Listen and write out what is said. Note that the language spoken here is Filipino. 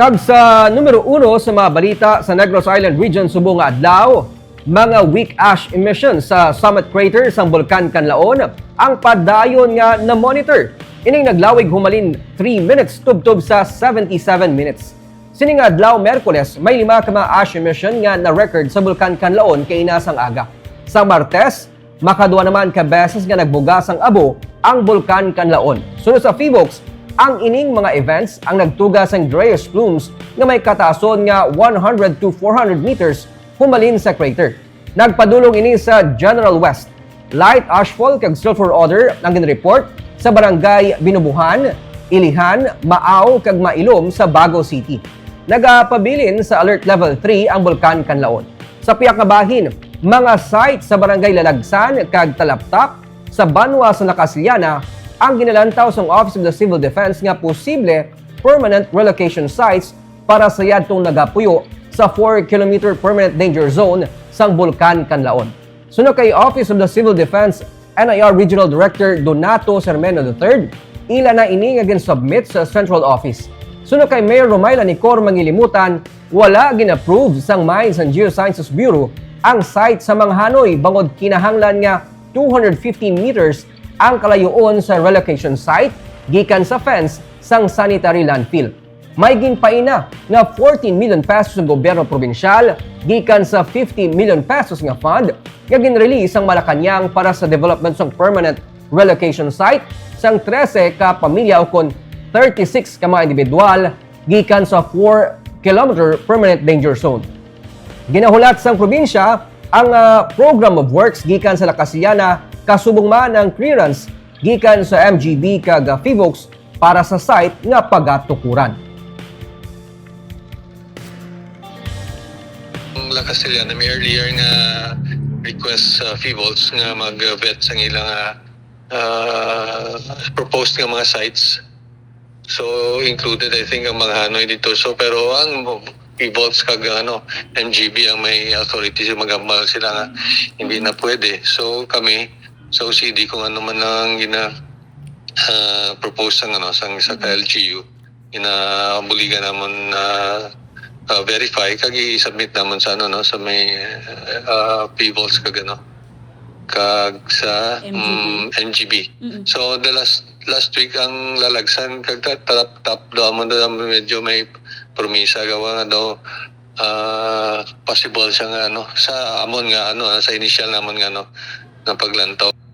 Kag sa numero uno sa mga balita sa Negros Island Region subong nga adlaw, mga weak ash emission sa summit crater sa Bulkan Kanlaon ang padayon nga na monitor. Ining naglawig humalin 3 minutes tubtob sa 77 minutes. Sining adlaw Merkules may lima ka mga ash emission nga na record sa Bulkan Kanlaon kay inasang aga. Sa Martes, makadua naman ka beses nga nagbugas ang abo ang Bulkan Kanlaon. Sunod sa Phivolcs, ang ining mga events ang nagtugas ang Dreyer's plumes nga may katason nga 100 to 400 meters humalin sa crater. Nagpadulong ini sa General West. Light ashfall kag sulfur odor ang ginreport sa barangay Binubuhan, Ilihan, Maaw kag Mailom sa Bago City. Nagapabilin sa alert level 3 ang Bulkan Kanlaon. Sa piyak nga bahin, mga site sa barangay Lalagsan kag Talaptak sa Banwa sa Nakasilyana ang ginalantaw sa Office of the Civil Defense nga posible permanent relocation sites para sa yadtong nagapuyo sa 4 km permanent danger zone sang Bulkan Kanlaon. Suno kay Office of the Civil Defense NIR Regional Director Donato Sermeno III, ila na ini nga gin-submit sa Central Office. Suno kay Mayor Romayla Nicor Mangilimutan, wala gin-approve sang Mines and Geosciences Bureau ang site sa Manghanoy bangod kinahanglan nga 215 meters ang kalayoon sa relocation site gikan sa fence sang sanitary landfill. May ginpaina nga 14 million pesos ng gobyerno probinsyal gikan sa 50 million pesos nga fund nga ginrelease ang Malacanang para sa development sang permanent relocation site sang 13 ka pamilya o kon 36 ka mga individual gikan sa 4 kilometer permanent danger zone. Ginahulat sang probinsya ang ah, program of works gikan sa Lakasiana kasubong man ang clearance gikan sa MGB kag ah, FIVOX para sa site nga pagatukuran. Ang La Castellana may earlier nga request sa FIVOLS nga mag-vet sa ilang uh, uh, proposed nga mga sites. So included I think ang mga Hanoy dito. So pero ang FIVOLS kag ano MGB ang may authority magambal sila nga hindi na pwede. So kami sa OCD kung ano man ang gina uh, propose sang ano sang sa LGU inabuligan namon na uh, verify kag i-submit namon sa ano no sa may uh, PVOLs kag ano kag sa MGB. mm, MGB. Mm-mm. So the last last week ang lalagsan kag ta- tap tap do amon do medyo may promisa gawa nga daw uh, possible siya nga ano sa amon nga ano ah, sa initial namon nga ano nga paglantaw